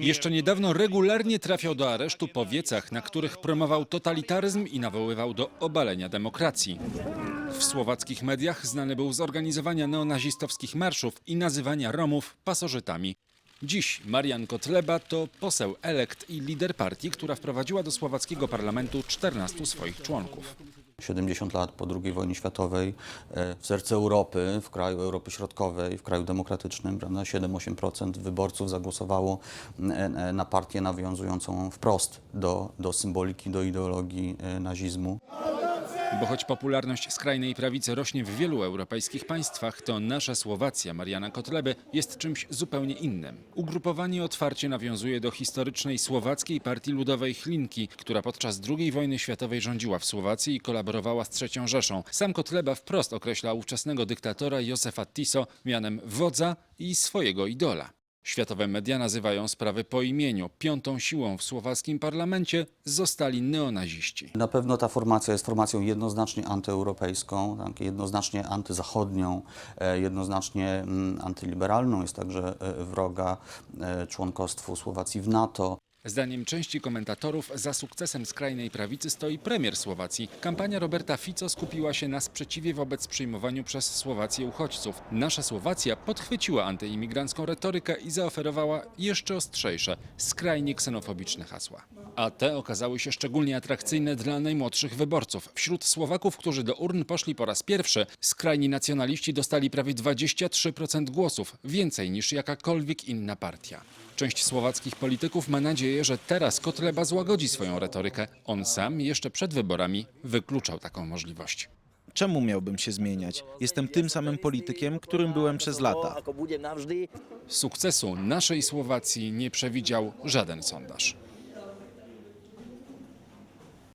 Jeszcze niedawno regularnie trafiał do aresztu po wiecach, na których promował totalitaryzm i nawoływał do obalenia demokracji. W słowackich mediach znany był z organizowania neonazistowskich marszów i nazywania Romów pasożytami. Dziś Marian Kotleba to poseł elekt i lider partii, która wprowadziła do słowackiego parlamentu 14 swoich członków. 70 lat po II wojnie światowej, e, w sercu Europy, w kraju Europy Środkowej, w kraju demokratycznym, prawda, 7-8% wyborców zagłosowało e, e, na partię nawiązującą wprost do, do symboliki, do ideologii nazizmu. Bo choć popularność skrajnej prawicy rośnie w wielu europejskich państwach, to nasza Słowacja Mariana Kotleby jest czymś zupełnie innym. Ugrupowanie otwarcie nawiązuje do historycznej słowackiej partii ludowej Chlinki, która podczas II wojny światowej rządziła w Słowacji i kolaborowała z III Rzeszą. Sam Kotleba wprost określa ówczesnego dyktatora Józefa Tiso mianem wodza i swojego idola. Światowe media nazywają sprawy po imieniu. Piątą siłą w słowackim parlamencie zostali neonaziści. Na pewno ta formacja jest formacją jednoznacznie antyeuropejską, tak, jednoznacznie antyzachodnią, e, jednoznacznie mm, antyliberalną. Jest także e, wroga e, członkostwu Słowacji w NATO. Zdaniem części komentatorów za sukcesem skrajnej prawicy stoi premier Słowacji. Kampania Roberta Fico skupiła się na sprzeciwie wobec przyjmowaniu przez Słowację uchodźców. Nasza Słowacja podchwyciła antyimigrancką retorykę i zaoferowała jeszcze ostrzejsze, skrajnie ksenofobiczne hasła. A te okazały się szczególnie atrakcyjne dla najmłodszych wyborców. Wśród Słowaków, którzy do urn poszli po raz pierwszy, skrajni nacjonaliści dostali prawie 23% głosów, więcej niż jakakolwiek inna partia. Część słowackich polityków ma nadzieję, że teraz Kotleba złagodzi swoją retorykę. On sam jeszcze przed wyborami wykluczał taką możliwość. Czemu miałbym się zmieniać? Jestem tym samym politykiem, którym byłem przez lata. Sukcesu naszej Słowacji nie przewidział żaden sondaż.